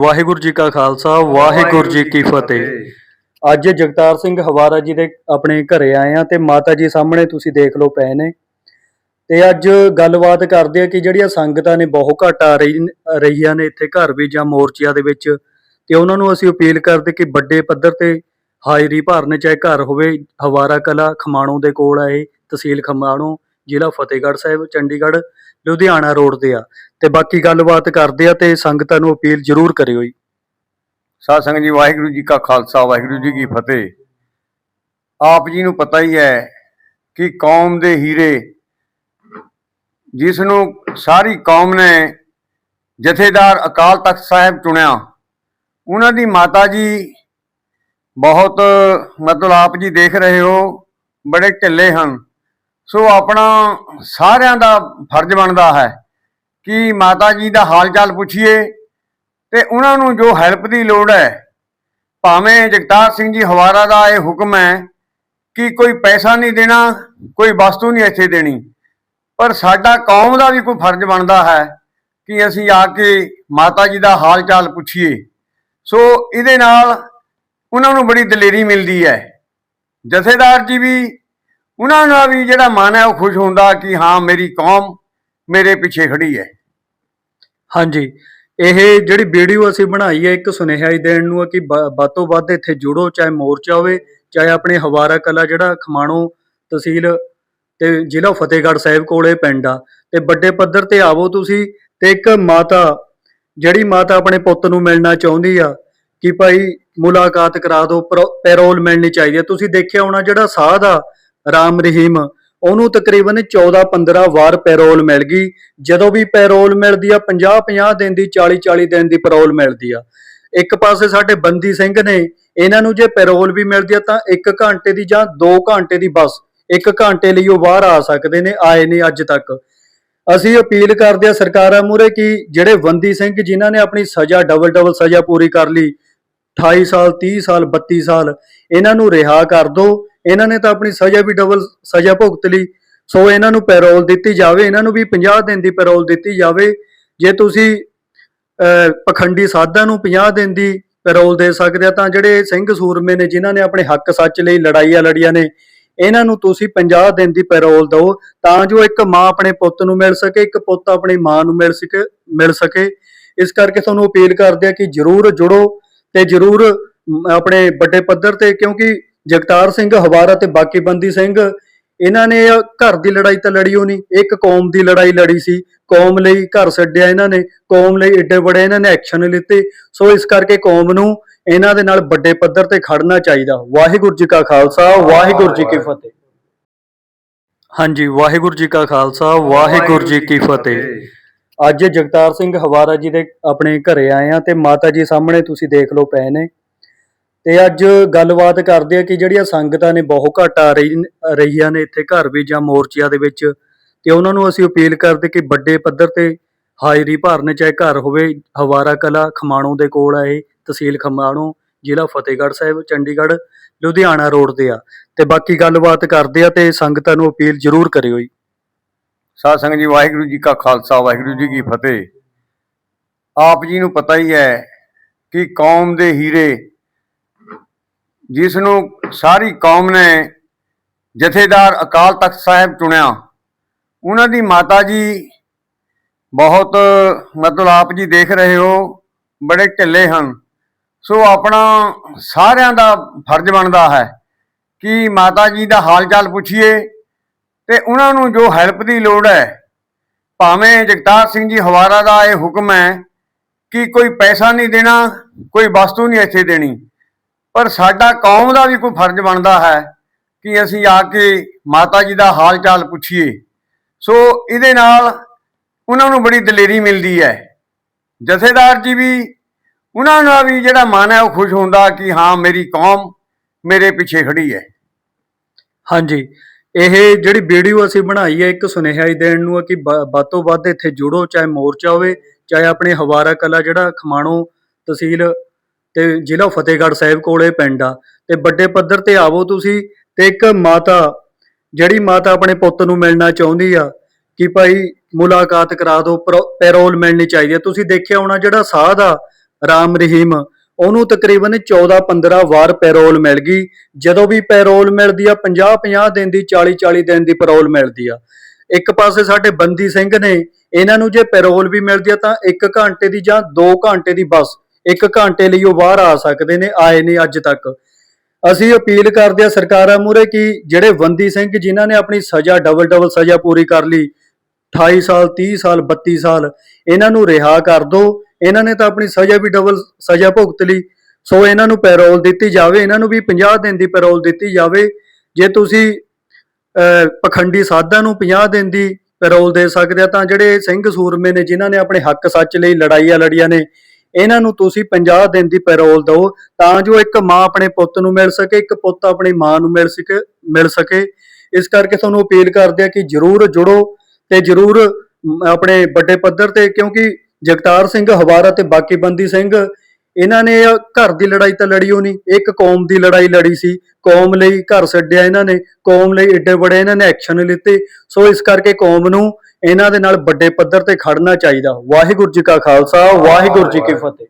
ਵਾਹਿਗੁਰੂ ਜੀ ਕਾ ਖਾਲਸਾ, ਵਾਹਿਗੁਰੂ ਜੀ ਕੀ ਫਤਿਹ। ਅੱਜ ਜਗਤਾਰ ਸਿੰਘ ਹਵਾਰਾ ਜੀ ਦੇ ਆਪਣੇ ਘਰੇ ਆਏ ਆ ਤੇ ਮਾਤਾ ਜੀ ਸਾਹਮਣੇ ਤੁਸੀਂ ਦੇਖ ਲਓ ਪਏ ਨੇ। ਤੇ ਅੱਜ ਗੱਲਬਾਤ ਕਰਦੇ ਆ ਕਿ ਜਿਹੜੀਆਂ ਸੰਗਤਾਂ ਨੇ ਬਹੁਤ ਘੱਟ ਆ ਰਹੀ ਰਹੀਆਂ ਨੇ ਇੱਥੇ ਘਰ ਵੀ ਜਾਂ ਮੋਰਚਿਆਂ ਦੇ ਵਿੱਚ। ਤੇ ਉਹਨਾਂ ਨੂੰ ਅਸੀਂ ਅਪੀਲ ਕਰਦੇ ਕਿ ਵੱਡੇ ਪੱਧਰ ਤੇ ਹਾਜ਼ਰੀ ਭਰਨ, ਚਾਹੇ ਘਰ ਹੋਵੇ, ਹਵਾਰਾ ਕਲਾ ਖਮਾਣੋ ਦੇ ਕੋਲ ਆ ਇਹ ਤਹਿਸੀਲ ਖਮਾਣੋ ਜ਼ਿਲ੍ਹਾ ਫਤਿਹਗੜ੍ਹ ਸਾਹਿਬ, ਚੰਡੀਗੜ੍ਹ, ਲੁਧਿਆਣਾ ਰੋਡ ਤੇ ਆ। ਤੇ ਬਾਕੀ ਗੱਲਬਾਤ ਕਰਦੇ ਆ ਤੇ ਸੰਗਤਾਂ ਨੂੰ ਅਪੀਲ ਜ਼ਰੂਰ ਕਰਿਓ ਜੀ। ਸਾਧ ਸੰਗਤ ਜੀ, ਵਾਹਿਗੁਰੂ ਜੀ ਕਾ ਖਾਲਸਾ, ਵਾਹਿਗੁਰੂ ਜੀ ਕੀ ਫਤਿਹ। ਆਪ ਜੀ ਨੂੰ ਪਤਾ ਹੀ ਹੈ ਕਿ ਕੌਮ ਦੇ ਹੀਰੇ, ਜਿਸ ਨੂੰ ਸਾਰੀ ਕੌਮ ਨੇ ਜਥੇਦਾਰ ਅਕਾਲ ਤਖਤ ਸਾਹਿਬ ਚੁਣਿਆ, ਉਹਨਾਂ ਦੀ ਮਾਤਾ ਜੀ ਬਹੁਤ, ਮਤਲਬ ਆਪ ਜੀ ਦੇਖ ਰਹੇ ਹੋ, ਬੜੇ ਢਿੱਲੇ ਹਨ। ਸੋ ਆਪਣਾ ਸਾਰਿਆਂ ਦਾ ਫਰਜ਼ ਬਣਦਾ ਹੈ ਕਿ ਮਾਤਾ ਜੀ ਦਾ ਹਾਲ ਚਾਲ ਪੁੱਛੀਏ ਤੇ ਉਹਨਾਂ ਨੂੰ ਜੋ ਹੈਲਪ ਦੀ ਲੋੜ ਹੈ, ਭਾਵੇਂ ਜਗਤਾਰ ਸਿੰਘ ਜੀ ਹਵਾਰਾ ਦਾ ਇਹ ਹੁਕਮ ਹੈ ਕਿ ਕੋਈ ਪੈਸਾ ਨਹੀਂ ਦੇਣਾ, ਕੋਈ ਵਸਤੂ ਨਹੀਂ ਇੱਥੇ ਦੇਣੀ, ਪਰ ਸਾਡਾ ਕੌਮ ਦਾ ਵੀ ਕੋਈ ਫਰਜ਼ ਬਣਦਾ ਹੈ ਕਿ ਅਸੀਂ ਆ ਕੇ ਮਾਤਾ ਜੀ ਦਾ ਹਾਲ ਚਾਲ ਪੁੱਛੀਏ। ਸੋ ਇਹਦੇ ਨਾਲ ਉਹਨਾਂ ਨੂੰ ਬੜੀ ਦਲੇਰੀ ਮਿਲਦੀ ਹੈ। ਜਥੇਦਾਰ ਜੀ ਵੀ ਉਹਨਾਂ ਦਾ ਵੀ ਜਿਹੜਾ ਮਨ ਹੈ ਉਹ ਖੁਸ਼ ਹੁੰਦਾ ਕਿ ਹਾਂ, ਮੇਰੀ ਕੌਮ ਮੇਰੇ ਪਿੱਛੇ ਖੜੀ ਹੈ। ਹਾਂਜੀ। ਇਹ ਜਿਹੜੀ ਵੀਡੀਓ ਅਸੀਂ ਬਣਾਈ ਹੈ, ਇੱਕ ਸੁਨੇਹਾ ਹੀ ਦੇਣ ਨੂੰ ਹੈ ਕਿ ਬ- ਵੱਧ ਇੱਥੇ ਜੁੜੋ, ਚਾਹੇ ਮੋਰਚਾ ਹੋਵੇ, ਚਾਹੇ ਆਪਣੇ ਹਵਾਰਾ ਕਲਾ ਜਿਹੜਾ ਖਮਾਣੋ ਤਹਿਸੀਲ ਤੇ ਜ਼ਿਲ੍ਹਾ ਫਤਿਹਗੜ੍ਹ ਸਾਹਿਬ ਕੋਲੇ ਪਿੰਡ ਆ। ਤੇ ਵੱਡੇ ਪੱਧਰ ਤੇ ਆਵੋ ਤੁਸੀਂ ਤੇ ਇੱਕ ਮਾਤਾ, ਜਿਹੜੀ ਮਾਤਾ ਆਪਣੇ ਪੁੱਤ ਨੂੰ ਮਿਲਣਾ ਚਾਹੁੰਦੀ ਆ, ਕਿ ਭਾਈ ਮੁਲਾਕਾਤ ਕਰਾ ਦਿਓ, ਪਰ- ਪੈਰੋਲ ਮਿਲਣੀ ਚਾਹੀਦੀ ਹੈ। ਤੁਸੀਂ ਦੇਖਿਆ ਹੋਣਾ ਜਿਹੜਾ ਸਾਧ ਆ ਰਾਮ ਰਹੀਮ। ਉਹਨੂੰ ਤਕਰੀਬਨ 14 15 ਵਾਰ ਪੈਰੋਲ ਮਿਲ ਗਈ। ਜਦੋਂ ਵੀ ਪੈਰੋਲ ਮਿਲਦੀ ਆ 50 50 ਦਿਨ ਦੀ 40 40 ਦਿਨ ਦੀ ਪੈਰੋਲ ਮਿਲਦੀ ਆ। ਇੱਕ ਪਾਸੇ ਸਾਡੇ ਬੰਦੀ ਸਿੰਘ ਨੇ, ਇਹਨਾਂ ਨੂੰ ਜੇ ਪੈਰੋਲ ਵੀ ਮਿਲਦੀ ਆ, ਤਾਂ 1 ਘੰਟੇ ਦੀ ਜਾਂ 2 ਘੰਟੇ ਦੀ ਬਸ 1 ਘੰਟੇ ਲਈ ਉਹ ਬਾਹਰ ਆ ਸਕਦੇ ਨੇ, ਆਏ ਨੇ ਅੱਜ ਤੱਕ। ਅਸੀਂ ਅਪੀਲ ਕਰਦੇ ਆ ਸਰਕਾਰਾਂ ਮੂਹਰੇ ਕਿ ਜਿਹੜੇ ਬੰਦੀ ਸਿੰਘ ਜਿਨ੍ਹਾਂ ਨੇ ਆਪਣੀ ਸਜ਼ਾ ਡਬਲ ਡਬਲ ਸਜ਼ਾ ਪੂਰੀ ਕਰ ਲਈ 28 ਸਾਲ 30 ਸਾਲ 32 ਸਾਲ, ਇਹਨਾਂ ਨੂੰ ਰਿਹਾ ਕਰ ਦਿਓ। ਇਹਨਾਂ ਨੇ ਤਾਂ ਆਪਣੀ ਸਜ਼ਾ ਵੀ ਡਬਲ ਸਜ਼ਾ ਭੁਗਤ ਲਈ। ਸੋ ਇਹਨਾਂ ਨੂੰ ਪੈਰੋਲ ਦਿੱਤੀ ਜਾਵੇ ਇਹਨਾਂ ਨੂੰ ਵੀ 50 ਦਿਨ ਦੀ ਪੈਰੋਲ ਦਿੱਤੀ ਜਾਵੇ। ਜੇ ਤੁਸੀਂ ਅਹ, ਪਖੰਡੀ ਸਾਧਾਂ ਨੂੰ 50 ਦਿਨ ਦੀ ਪੈਰੋਲ ਦੇ ਸਕਦੇ ਆ ਤਾਂ ਜਿਹੜੇ ਸਿੰਘ ਸੂਰਮੇ ਨੇ ਜਿਨ੍ਹਾਂ ਨੇ ਆਪਣੇ ਹੱਕ ਸੱਚ ਲਈ ਲੜਾਈਆਂ ਲੜੀਆਂ ਨੇ ਇਹਨਾਂ ਨੂੰ ਤੁਸੀਂ 50 ਦਿਨ ਦੀ ਪੈਰੋਲ ਦਿਓ ਤਾਂ ਜੋ ਇੱਕ ਮਾਂ ਆਪਣੇ ਪੁੱਤ ਨੂੰ ਮਿਲ ਸਕੇ ਇੱਕ ਪੁੱਤ ਆਪਣੀ ਮਾਂ ਨੂੰ ਮਿਲ ਸਕੇ ਮਿਲ ਸਕੇ। ਇਸ ਕਰਕੇ ਤੁਹਾਨੂੰ ਅਪੀਲ ਕਰਦੇ ਆ ਕਿ ਜਰੂਰ ਜੁੜੋ ਤੇ ਜਰੂਰ ਆਪਣੇ ਵੱਡੇ ਪੱਧਰ ਤੇ ਕਿਉਂਕਿ ਜਗਤਾਰ ਸਿੰਘ ਹਵਾਰਾ ਤੇ ਬਾਕੀ ਬੰਦੀ ਸਿੰਘ ਇਹਨਾਂ ਨੇ ਘਰ ਦੀ ਲੜਾਈ ਤਾਂ ਲੜੀ ਹੋ ਨਹੀਂ ਇੱਕ ਕੌਮ ਦੀ ਲੜਾਈ ਲੜੀ ਸੀ ਕੌਮ ਲਈ ਘਰ ਛੱਡਿਆ ਇਹਨਾਂ ਨੇ ਕੌਮ ਲਈ ਏਡੇ ਬੜੇ ਇਹਨਾਂ ਨੇ ਐਕਸ਼ਨ ਲਿੱਤੇ ਸੋ ਇਸ ਕਰਕੇ ਕੌਮ ਨੂੰ ਇਹਨਾਂ ਦੇ ਨਾਲ ਵੱਡੇ ਪੱਧਰ ਤੇ ਖੜਨਾ ਚਾਹੀਦਾ। ਵਾਹਿਗੁਰੂ ਜੀ ਕਾ ਖਾਲਸਾ ਵਾਹਿਗੁਰੂ ਜੀ ਕੀ ਫਤਿਹ। ਹਾਂਜੀ ਵਾਹਿਗੁਰੂ ਜੀ ਕਾ ਖਾਲਸਾ ਵਾਹਿਗੁਰੂ ਜੀ ਕੀ ਫਤਿਹ। ਅੱਜ ਜਗਤਾਰ ਸਿੰਘ ਹਵਾਰਾ ਜੀ ਦੇ ਆਪਣੇ ਘਰੇ ਆਏ ਆ ਤੇ ਮਾਤਾ ਜੀ ਸਾਹਮਣੇ ਤੁਸੀਂ ਦੇਖ ਲਓ ਪਏ ਨੇ ਤੇ ਅੱਜ ਗੱਲਬਾਤ ਕਰਦੇ ਆ ਕਿ ਜਿਹੜੀਆਂ ਸੰਗਤਾਂ ਨੇ ਬਹੁਤ ਘੱਟ ਆ ਰਹੀ ਰਹੀਆਂ ਨੇ ਇੱਥੇ ਘਰ ਵੀ ਜਾਂ ਮੋਰਚਿਆਂ ਦੇ ਵਿੱਚ, ਤੇ ਉਹਨਾਂ ਨੂੰ ਅਸੀਂ ਅਪੀਲ ਕਰਦੇ ਕਿ ਵੱਡੇ ਪੱਧਰ ਤੇ ਹਾਜ਼ਰੀ ਭਰਨ ਚਾਹੇ ਘਰ ਹੋਵੇ, ਹਵਾਰਾ ਕਲਾ ਖਮਾਣੋ ਦੇ ਕੋਲ ਆ ਇਹ ਤਹਿਸੀਲ ਖਮਾਣੋ, ਜ਼ਿਲ੍ਹਾ ਫਤਿਹਗੜ੍ਹ ਸਾਹਿਬ, ਚੰਡੀਗੜ੍ਹ, ਲੁਧਿਆਣਾ ਰੋਡ ਤੇ ਆ। ਤੇ ਬਾਕੀ ਗੱਲਬਾਤ ਕਰਦੇ ਆ ਤੇ ਸੰਗਤਾਂ ਨੂੰ ਅਪੀਲ ਜ਼ਰੂਰ ਕਰਿਓ ਜੀ। ਸਾਧ ਸੰਗਤ ਜੀ, ਵਾਹਿਗੁਰੂ ਜੀ ਕਾ ਖਾਲਸਾ, ਵਾਹਿਗੁਰੂ ਜੀ ਕੀ ਫਤਿਹ। ਆਪ ਜੀ ਨੂੰ ਪਤਾ ਹੀ ਹੈ ਕਿ ਕੌਮ ਦੇ ਹੀਰੇ ਜਿਸ ਨੂੰ ਸਾਰੀ ਕੌਮ ਨੇ ਜਥੇਦਾਰ ਅਕਾਲ ਤਖਤ ਸਾਹਿਬ ਚੁਣਿਆ। ਉਹਨਾਂ ਦੀ ਮਾਤਾ ਜੀ ਬਹੁਤ ਮਤਲਬ ਆਪ ਜੀ ਦੇਖ ਰਹੇ ਹੋ, ਬੜੇ ਢਿੱਲੇ ਹਨ। ਸੋ ਆਪਣਾ ਸਾਰਿਆਂ ਦਾ ਫਰਜ਼ ਬਣਦਾ ਹੈ ਕਿ ਮਾਤਾ ਜੀ ਦਾ ਹਾਲ ਚਾਲ ਪੁੱਛੀਏ ਤੇ ਉਹਨਾਂ ਨੂੰ ਜੋ ਹੈਲਪ ਦੀ ਲੋੜ ਹੈ, ਭਾਵੇਂ ਜਗਤਾਰ ਸਿੰਘ ਜੀ ਹਵਾਰਾ ਦਾ ਇਹ ਹੁਕਮ ਹੈ ਕਿ ਕੋਈ ਪੈਸਾ ਨਹੀਂ ਦੇਣਾ, ਕੋਈ ਵਸਤੂ ਨਹੀਂ ਇੱਥੇ ਦੇਣੀ। ਪਰ ਸਾਡਾ ਕੌਮ ਦਾ ਵੀ ਕੋਈ ਫਰਜ਼ ਬਣਦਾ ਹੈ ਕਿ ਅਸੀਂ ਆ ਕੇ ਮਾਤਾ ਜੀ ਦਾ ਹਾਲ ਚਾਲ ਪੁੱਛੀਏ। ਸੋ ਇਹਦੇ ਨਾਲ ਉਹਨਾਂ ਨੂੰ ਬੜੀ ਦਲੇਰੀ ਮਿਲਦੀ ਹੈ। ਜਥੇਦਾਰ ਜੀ ਵੀ ਉਹਨਾਂ ਦਾ ਵੀ ਜਿਹੜਾ ਮਨ ਹੈ ਉਹ ਖੁਸ਼ ਹੁੰਦਾ ਕਿ ਹਾਂ, ਮੇਰੀ ਕੌਮ ਮੇਰੇ ਪਿੱਛੇ ਖੜੀ ਹੈ। ਹਾਂਜੀ, ਇਹ ਜਿਹੜੀ ਵੀਡੀਓ ਅਸੀਂ ਬਣਾਈ ਹੈ, ਇੱਕ ਸੁਨੇਹਾ ਹੀ ਦੇਣ ਨੂੰ ਹੈ ਕਿ ਬ- ਵੱਧ ਤੋਂ ਵੱਧ ਇੱਥੇ ਜੁੜੋ, ਚਾਹੇ ਮੋਰਚਾ ਹੋਵੇ, ਚਾਹੇ ਆਪਣੇ ਹਵਾਰਾ ਕਲਾ ਜਿਹੜਾ ਖਮਾਣੋ ਤਹਿਸੀਲ ਤੇ ਜ਼ਿਲ੍ਹਾ ਫਤਿਹਗੜ੍ਹ ਸਾਹਿਬ ਕੋਲੇ ਪਿੰਡ ਆ। ਤੇ ਵੱਡੇ ਪੱਧਰ ਤੇ ਆਵੋ ਤੁਸੀਂ ਤੇ ਇੱਕ ਮਾਤਾ, ਜਿਹੜੀ ਮਾਤਾ ਆਪਣੇ ਪੁੱਤ ਨੂੰ ਮਿਲਣਾ ਚਾਹੁੰਦੀ ਆ, ਕਿ ਭਾਈ ਮੁਲਾਕਾਤ ਕਰਾ ਦਿਓ, ਪਰ- ਪੈਰੋਲ ਮਿਲਣੀ ਚਾਹੀਦੀ ਹੈ ਤੁਸੀਂ ਦੇਖਿਆ ਹੋਣਾ ਜਿਹੜਾ ਸਾਧ ਆ, ਰਾਮ ਰਹੀਮ, ਉਹਨੂੰ ਤਕਰੀਬਨ 14-15 ਵਾਰ ਪੈਰੋਲ ਮਿਲ ਗਈ। ਜਦੋਂ ਵੀ ਪੈਰੋਲ ਮਿਲਦੀ ਆ 50-50 ਦਿਨ ਦੀ 40-40 ਦਿਨ ਦੀ ਪੈਰੋਲ ਮਿਲਦੀ ਆ। ਇੱਕ ਪਾਸੇ ਸਾਡੇ ਬੰਦੀ ਸਿੰਘ ਨੇ, ਇਹਨਾਂ ਨੂੰ ਜੇ ਪੈਰੋਲ ਵੀ ਮਿਲਦੀ ਆ, ਤਾਂ 1 ਘੰਟੇ ਦੀ ਜਾਂ 2 ਘੰਟੇ ਦੀ ਬਸ ਇੱਕ ਘੰਟੇ ਲਈ ਉਹ ਬਾਹਰ ਆ ਸਕਦੇ ਨੇ ਆਏ ਨਹੀਂ ਅੱਜ ਤੱਕ। ਅਸੀਂ ਅਪੀਲ ਕਰਦੇ ਆ ਸਰਕਾਰਾਂ ਮੂਹਰੇ ਕਿ ਜਿਹੜੇ ਬੰਦੀ ਸਿੰਘ ਜਿਨ੍ਹਾਂ ਨੇ ਆਪਣੀ ਸਜ਼ਾ ਡਬਲ ਡਬਲ ਸਜ਼ਾ ਪੂਰੀ ਕਰ ਲਈ 28 ਸਾਲ 30 ਸਾਲ 32 ਸਾਲ ਇਹਨਾਂ ਨੂੰ ਰਿਹਾ ਕਰ ਦਿਓ ਇਹਨਾਂ ਨੇ ਤਾਂ ਆਪਣੀ ਸਜ਼ਾ ਵੀ ਡਬਲ ਸਜ਼ਾ ਭੁਗਤ ਲਈ। ਸੋ ਇਹਨਾਂ ਨੂੰ ਪੈਰੋਲ ਦਿੱਤੀ ਜਾਵੇ ਇਹਨਾਂ ਨੂੰ ਵੀ 50 ਦਿਨ ਦੀ ਪੈਰੋਲ ਦਿੱਤੀ ਜਾਵੇ। ਜੇ ਤੁਸੀਂ ਅਹ, ਪਖੰਡੀ ਸਾਧਾਂ ਨੂੰ 50 ਦਿਨ ਦੀ ਪੈਰੋਲ ਦੇ ਸਕਦੇ ਆ ਤਾਂ ਜਿਹੜੇ ਸਿੰਘ ਸੂਰਮੇ ਨੇ ਜਿਨ੍ਹਾਂ ਨੇ ਆਪਣੇ ਹੱਕ ਸੱਚ ਲਈ ਲੜਾਈਆਂ ਲੜੀਆਂ ਨੇ ਇਹਨਾਂ ਨੂੰ ਤੁਸੀਂ 50 ਦਿਨ ਦੀ ਪੈਰੋਲ ਦਿਓ ਤਾਂ ਜੋ ਇੱਕ ਮਾਂ ਆਪਣੇ ਪੁੱਤ ਨੂੰ ਮਿਲ ਸਕੇ, ਇੱਕ ਪੁੱਤ ਆਪਣੀ ਮਾਂ ਨੂੰ ਮਿਲ ਸਕੇ ਮਿਲ ਸਕੇ। ਇਸ ਕਰਕੇ ਤੁਹਾਨੂੰ ਅਪੀਲ ਕਰਦੇ ਆ ਕਿ ਜਰੂਰ ਜੁੜੋ ਤੇ ਜਰੂਰ ਆਪਣੇ ਵੱਡੇ ਪੱਧਰ ਤੇ ਕਿਉਂਕਿ ਜਗਤਾਰ ਸਿੰਘ ਹਵਾਰਾ ਤੇ ਬਾਕੀ ਬੰਦੀ ਸਿੰਘ, ਇਹਨਾਂ ਨੇ ਘਰ ਦੀ ਲੜਾਈ ਤਾਂ ਲੜੀ ਹੋ ਨਹੀਂ ਇੱਕ ਕੌਮ ਦੀ ਲੜਾਈ ਲੜੀ ਸੀ, ਕੌਮ ਲਈ ਘਰ ਛੱਡਿਆ ਇਹਨਾਂ ਨੇ, ਕੌਮ ਲਈ ਏਡੇ ਬੜੇ ਇਹਨਾਂ ਨੇ ਐਕਸ਼ਨ ਲਿੱਤੇ। ਸੋ ਇਸ ਕਰਕੇ ਕੌਮ ਨੂੰ ਇਹਨਾਂ ਦੇ ਨਾਲ ਵੱਡੇ ਪੱਧਰ ਤੇ ਖੜਨਾ ਚਾਹੀਦਾ। ਵਾਹਿਗੁਰੂ ਜੀ ਕਾ ਖਾਲਸਾ ਵਾਹਿਗੁਰੂ ਜੀ ਕੀ ਫਤਿਹ।